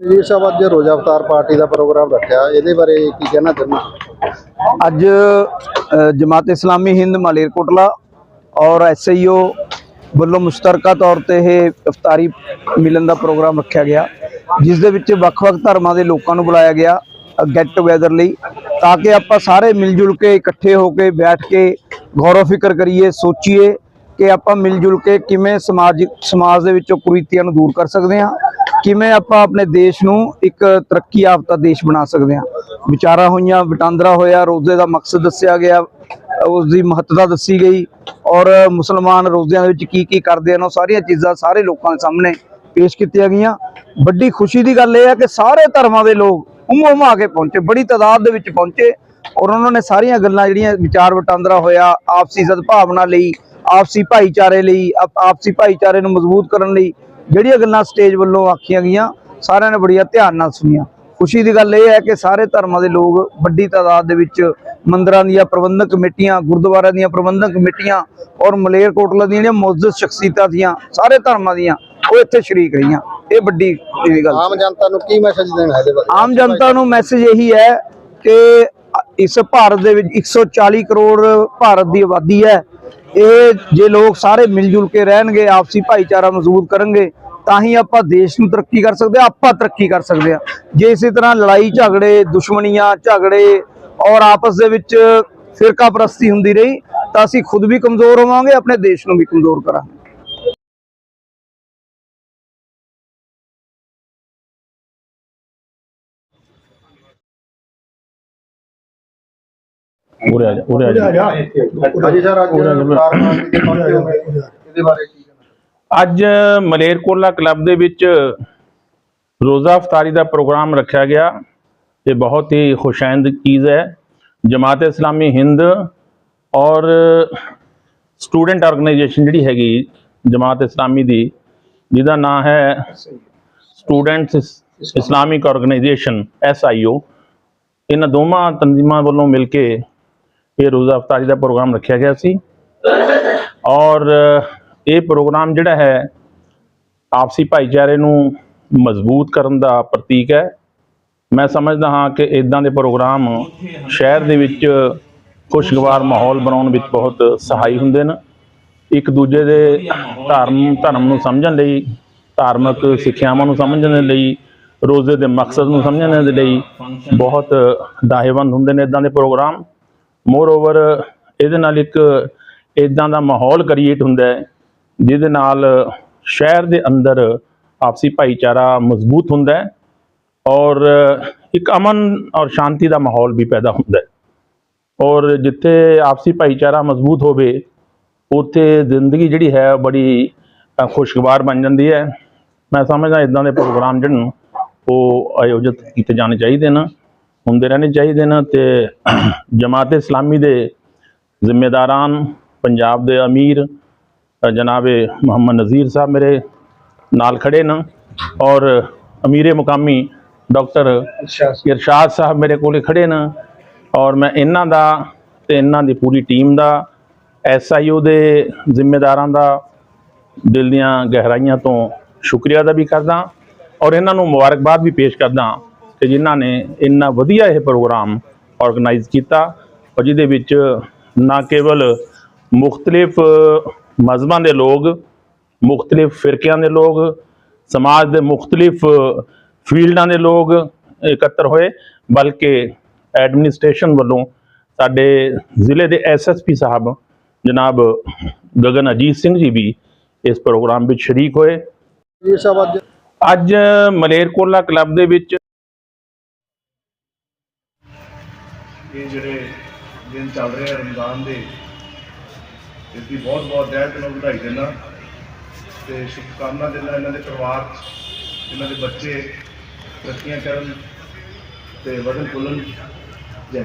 ਜੀ ਸਾਹਿਬ ਅੱਜ ਰੋਜ਼ਾ ਅਵਤਾਰ ਪਾਰਟੀ ਦਾ ਪ੍ਰੋਗਰਾਮ ਰੱਖਿਆ। ਇਹਦੇ ਬਾਰੇ ਕੀ ਕਹਿਣਾ ਚਾਹੁੰਦੇ ਅੱਜ ਜਮਾਤ ਇਸਲਾਮੀ ਹਿੰਦ ਮਾਲੇਰਕੋਟਲਾ ਔਰ ਐਸਆਈਓ ਵੱਲੋਂ ਮੁਸ਼ਤਰਕਾ ਤੌਰ ਤੇ ਇਹ ਇਫਤਾਰੀ ਮਿਲਣ ਦਾ ਪ੍ਰੋਗਰਾਮ ਰੱਖਿਆ ਗਿਆ, ਜਿਸ ਦੇ ਵਿੱਚ ਵੱਖ-ਵੱਖ ਧਰਮਾਂ ਦੇ ਲੋਕਾਂ ਨੂੰ ਬੁਲਾਇਆ ਗਿਆ ਗੈਟ ਟੂਗੇਦਰ ਲਈ, ਤਾਂ ਕਿ ਆਪਾਂ ਸਾਰੇ ਮਿਲ ਜੁਲ ਕੇ ਇਕੱਠੇ ਹੋ ਕੇ ਬੈਠ ਕੇ ਗੌਰਵ ਫਿਕਰ ਕਰੀਏ, ਸੋਚੀਏ ਕਿ ਆਪਾਂ ਮਿਲ ਜੁਲ ਕੇ ਕਿਵੇਂ ਸਮਾਜ ਸਮਾਜ ਦੇ ਵਿੱਚੋਂ ਕੁਰੀਤੀਆਂ ਨੂੰ ਦੂਰ ਕਰ ਸਕਦੇ ਹਾਂ, ਕਿਵੇਂ ਆਪਾਂ ਆਪਣੇ ਦੇਸ਼ ਨੂੰ ਇੱਕ ਤਰੱਕੀ ਯਾਫਤਾ ਦੇਸ਼ ਬਣਾ ਸਕਦੇ ਹਾਂ। ਵਿਚਾਰਾਂ ਹੋਈਆਂ, ਵਟਾਂਦਰਾ ਹੋਇਆ, ਰੋਜ਼ੇ ਦਾ ਮਕਸਦ ਦੱਸਿਆ ਗਿਆ ਉਸ ਦੀ ਮਹੱਤਤਾ ਦੱਸੀ ਗਈ ਔਰ ਮੁਸਲਮਾਨ ਰੋਜ਼ਿਆਂ ਦੇ ਵਿੱਚ ਕੀ ਕੀ ਕਰਦੇ ਹਨ, ਉਹ ਸਾਰੀਆਂ ਚੀਜ਼ਾਂ ਸਾਰੇ ਲੋਕਾਂ ਦੇ ਸਾਹਮਣੇ ਪੇਸ਼ ਕੀਤੀਆਂ ਗਈਆਂ। ਵੱਡੀ ਖੁਸ਼ੀ ਦੀ ਗੱਲ ਇਹ ਹੈ ਕਿ ਸਾਰੇ ਧਰਮਾਂ ਦੇ ਲੋਕ ਉਮੋ ਉਮਾ ਕੇ ਪਹੁੰਚੇ, ਬੜੀ ਤਾਦਾਦ ਦੇ ਵਿੱਚ ਪਹੁੰਚੇ ਔਰ ਉਹਨਾਂ ਨੇ ਸਾਰੀਆਂ ਗੱਲਾਂ ਜਿਹੜੀਆਂ ਵਿਚਾਰ ਵਟਾਂਦਰਾ ਹੋਇਆ, ਆਪਸੀ ਸਦਭਾਵਨਾ ਲਈ ਆਪਸੀ ਭਾਈਚਾਰੇ ਲਈ ਆਪ- ਆਪਸੀ ਭਾਈਚਾਰੇ ਨੂੰ ਮਜ਼ਬੂਤ ਕਰਨ ਲਈ ਜਿਹੜੀਆਂ ਗੱਲਾਂ ਸਟੇਜ ਵੱਲੋਂ ਆਖੀਆਂ ਗਈਆਂ ਸਾਰਿਆਂ ਨੇ ਬੜੀਆਂ ਧਿਆਨ ਨਾਲ ਸੁਣੀਆਂ। ਖੁਸ਼ੀ ਦੀ ਗੱਲ ਇਹ ਹੈ ਕਿ ਸਾਰੇ ਧਰਮਾਂ ਦੇ ਲੋਕ ਵੱਡੀ ਤਾਦਾਦ ਦੇ ਵਿੱਚ ਮੰਦਰਾਂ ਦੀਆਂ ਪ੍ਰਬੰਧਕ ਕਮੇਟੀਆਂ ਗੁਰਦੁਆਰਿਆਂ ਦੀਆਂ ਪ੍ਰਬੰਧਕ ਕਮੇਟੀਆਂ ਔਰ ਮਲੇਰਕੋਟਲਾ ਦੀਆਂ ਜਿਹੜੀਆਂ ਮੁਅੱਜ਼ਜ਼ ਸ਼ਖਸੀਅਤਾਂ ਦੀਆਂ ਸਾਰੇ ਧਰਮਾਂ ਦੀਆਂ ਉਹ ਇੱਥੇ ਸ਼ਰੀਕ ਰਹੀਆਂ। ਇਹ ਵੱਡੀ ਗੱਲ। ਆਮ ਜਨਤਾ ਨੂੰ ਕੀ ਮੈਸੇਜ ਦੇਣਾ ਇਹਦੇ ਬਾਰੇ? ਆਮ ਜਨਤਾ ਨੂੰ ਮੈਸੇਜ ਇਹੀ ਹੈ ਕਿ ਇਸ ਭਾਰਤ ਦੇ ਵਿੱਚ 140 ਕਰੋੜ ਭਾਰਤ ਦੀ ਆਬਾਦੀ ਹੈ। ਇਹ ਜੇ ਲੋਕ ਸਾਰੇ ਮਿਲ ਜੁਲ ਕੇ ਰਹਿਣਗੇ, ਆਪਸੀ ਭਾਈਚਾਰਾ ਮਜ਼ਬੂਤ ਕਰਨਗੇ, ਤਾਂ ਹੀ ਆਪਾਂ ਦੇਸ਼ ਨੂੰ ਤਰੱਕੀ ਕਰ ਸਕਦੇ ਹਾਂ, ਆਪਾਂ ਤਰੱਕੀ ਕਰ ਸਕਦੇ ਹਾਂ। ਜੇ ਇਸੇ ਤਰ੍ਹਾਂ ਲੜਾਈ, ਝਗੜੇ, ਦੁਸ਼ਮਣੀਆਂ, ਝਗੜੇ ਔਰ ਆਪਸ ਦੇ ਵਿੱਚ ਫਿਰਕਾ ਪ੍ਰਸਤੀ ਹੁੰਦੀ ਰਹੀ, ਤਾਂ ਅਸੀਂ ਖੁਦ ਵੀ ਕਮਜ਼ੋਰ ਹੋਵਾਂਗੇ, ਆਪਣੇ ਦੇਸ਼ ਨੂੰ ਵੀ ਕਮਜ਼ੋਰ ਕਰਾਂਗੇ। ਉਰੇ ਆ ਜਾ ਉਰੇ ਆ ਜਾ। ਸਰ ਅੱਜ ਅਵਤਾਰ ਪਾਰਟੀ ਦੇ ਪਹੁੰਚੇ ਇਹਦੇ ਬਾਰੇ ਕੀ ਅੱਜ ਮਲੇਰਕੋਟਲਾ ਕਲੱਬ ਦੇ ਵਿੱਚ ਰੋਜ਼ਾ ਇਫਤਾਰੀ ਦਾ ਪ੍ਰੋਗਰਾਮ ਰੱਖਿਆ ਗਿਆ ਇਹ ਬਹੁਤ ਹੀ ਖੁਸ਼ਾਇੰਦ ਚੀਜ਼ ਹੈ। ਜਮਾਤ ਇਸਲਾਮੀ ਹਿੰਦ ਔਰ ਸਟੂਡੈਂਟ ਆਰਗੇਨਾਈਜੇਸ਼ਨ ਜਿਹੜੀ ਹੈਗੀ ਜਮਾਤ ਇਸਲਾਮੀ ਦੀ ਜਿਹਦਾ ਨਾਮ ਹੈ ਸਟੂਡੈਂਟਸ ਇਸਲਾਮਿਕ ਆਰਗੇਨਾਈਜੇਸ਼ਨ ਐਸਆਈਓ ਇਹਨਾਂ ਦੋਵਾਂ ਤਨਜ਼ੀਮਾਂ ਵੱਲੋਂ ਮਿਲ ਕੇ ਇਹ ਰੋਜ਼ਾ ਇਫਤਾਰੀ ਦਾ ਪ੍ਰੋਗਰਾਮ ਰੱਖਿਆ ਗਿਆ ਸੀ। ਔਰ ਇਹ ਪ੍ਰੋਗਰਾਮ ਜਿਹੜਾ ਹੈ, ਆਪਸੀ ਭਾਈਚਾਰੇ ਨੂੰ ਮਜ਼ਬੂਤ ਕਰਨ ਦਾ ਪ੍ਰਤੀਕ ਹੈ। ਮੈਂ ਸਮਝਦਾ ਹਾਂ ਕਿ ਇਦਾਂ ਦੇ ਪ੍ਰੋਗਰਾਮ ਸ਼ਹਿਰ ਦੇ ਵਿੱਚ ਖੁਸ਼ਗਵਾਰ ਮਾਹੌਲ ਬਣਾਉਣ ਵਿੱਚ ਬਹੁਤ ਸਹਾਈ ਹੁੰਦੇ ਨੇ। ਇੱਕ ਦੂਜੇ ਦੇ ਧਰਮ ਧਰਮ ਨੂੰ ਸਮਝਣ ਲਈ, ਧਾਰਮਿਕ ਸਿੱਖਿਆਵਾਂ ਨੂੰ ਸਮਝਣ ਦੇ ਲਈ, ਰੋਜ਼ੇ ਦੇ ਮਕਸਦ ਨੂੰ ਸਮਝਣ ਦੇ ਲਈ ਬਹੁਤ ਦਾਹੇਵੰਦ ਹੁੰਦੇ ਨੇ ਇਦਾਂ ਦੇ ਪ੍ਰੋਗਰਾਮ। ਮੋਰ ਓਵਰ ਇਹਦੇ ਨਾਲ ਇੱਕ ਇਦਾਂ ਦਾ ਮਾਹੌਲ ਕ੍ਰੀਏਟ ਹੁੰਦਾ ਹੈ, ਜਿਹਦੇ ਨਾਲ ਸ਼ਹਿਰ ਦੇ ਅੰਦਰ ਆਪਸੀ ਭਾਈਚਾਰਾ ਮਜ਼ਬੂਤ ਹੁੰਦਾ ਹੈ ਔਰ ਇੱਕ ਅਮਨ ਔਰ ਸ਼ਾਂਤੀ ਦਾ ਮਾਹੌਲ ਵੀ ਪੈਦਾ ਹੁੰਦਾ ਹੈ। ਔਰ ਜਿੱਥੇ ਆਪਸੀ ਭਾਈਚਾਰਾ ਮਜ਼ਬੂਤ ਹੋਵੇ, ਉੱਥੇ ਜ਼ਿੰਦਗੀ ਜਿਹੜੀ ਹੈ ਬੜੀ ਖੁਸ਼ਗਵਾਰ ਬਣ ਜਾਂਦੀ ਹੈ। ਮੈਂ ਸਮਝਦਾ ਇਦਾਂ ਦੇ ਪ੍ਰੋਗਰਾਮ ਜਿਹੜੇ ਨੇ ਉਹ ਆਯੋਜਿਤ ਕੀਤੇ ਜਾਣੇ ਚਾਹੀਦੇ ਨੇ। ਹੁੰਦੇ ਰਹਿਣੇ ਚਾਹੀਦੇ ਨੇ ਤੇ ਜਮਾਤ ਇਸਲਾਮੀ ਦੇ ਜ਼ਿੰਮੇਦਾਰਾਨ ਪੰਜਾਬ ਦੇ ਅਮੀਰ ਜਨਾਬੇ ਮੁਹੰਮਦ ਨਜ਼ੀਰ ਸਾਹਿਬ ਮੇਰੇ ਨਾਲ ਖੜੇ ਨੇ ਔਰ ਅਮੀਰੇ ਮੁਕਾਮੀ ਡਾਕਟਰ ਇਰਸ਼ਾਦ ਸਾਹਿਬ। ਮੇਰੇ ਕੋਲੇ ਖੜੇ ਨੇ ਔਰ ਮੈਂ ਇਹਨਾਂ ਦਾ ਤੇ ਇਹਨਾਂ ਦੀ ਪੂਰੀ ਟੀਮ ਦਾ ਐਸਆਈਓ ਦੇ ਜ਼ਿੰਮੇਦਾਰਾਂ ਦਾ ਦਿਲ ਦੀਆਂ ਗਹਿਰਾਈਆਂ ਤੋਂ ਸ਼ੁਕਰੀਆ ਦਾ ਵੀ ਕਰਦਾ ਔਰ ਇਹਨਾਂ ਨੂੰ ਮੁਬਾਰਕਬਾਦ ਵੀ ਪੇਸ਼ ਕਰਦਾ ਕਿ ਜਿਨ੍ਹਾਂ ਨੇ ਇੰਨਾ ਵਧੀਆ ਇਹ ਪ੍ਰੋਗਰਾਮ ਆਰਗੇਨਾਈਜ਼ ਕੀਤਾ ਔਰ ਜਿਹਦੇ ਵਿੱਚ ਨਾ ਕੇਵਲ ਮੁxtਲਿਫ ਮਜ਼ਹਬਾਂ ਦੇ ਲੋਕ ਮੁxtਲਿਫ ਫਿਰਕਿਆਂ ਦੇ ਲੋਕ ਸਮਾਜ ਦੇ ਮੁxtਲਿਫ ਫੀਲਡਾਂ ਦੇ ਲੋਕ ਇਕੱਤਰ ਹੋਏ ਬਲਕਿ ਐਡਮਿਨਿਸਟ੍ਰੇਸ਼ਨ ਵੱਲੋਂ ਸਾਡੇ ਜ਼ਿਲ੍ਹੇ ਦੇ ਐਸਐਸਪੀ ਸਾਹਿਬ ਜਨਾਬ ਗਗਨ ਅਜੀਤ ਸਿੰਘ ਜੀ ਵੀ ਇਸ ਪ੍ਰੋਗਰਾਮ ਵਿੱਚ ਸ਼ਰੀਕ ਹੋਏ। ਅੱਜ ਮਲੇਰਕੋਟਲਾ ਕਲੱਬ ਦੇ ਵਿੱਚ ਇਹ ਜਿਹੜੇ ਦਿਨ ਚੱਲ ਰਹੇ ਆ ਰਮਜ਼ਾਨ ਦੇ ਇਸ ਦੀ ਬਹੁਤ ਬਹੁਤ ਤਹਿ ਦਿਲੋਂ ਵਧਾਈ ਦਿੰਦਾ। ਤੇ ਸ਼ੁਭਕਾਮਨਾ ਦਿੰਦਾ ਇਹਨਾਂ ਦੇ ਪਰਿਵਾਰ 'ਚ, ਇਹਨਾਂ ਦੇ ਬੱਚੇ, ਤਰੱਕੀਆਂ ਕਰਨ ਤੇ ਵਧਣ ਫੁੱਲਣ ਜੈ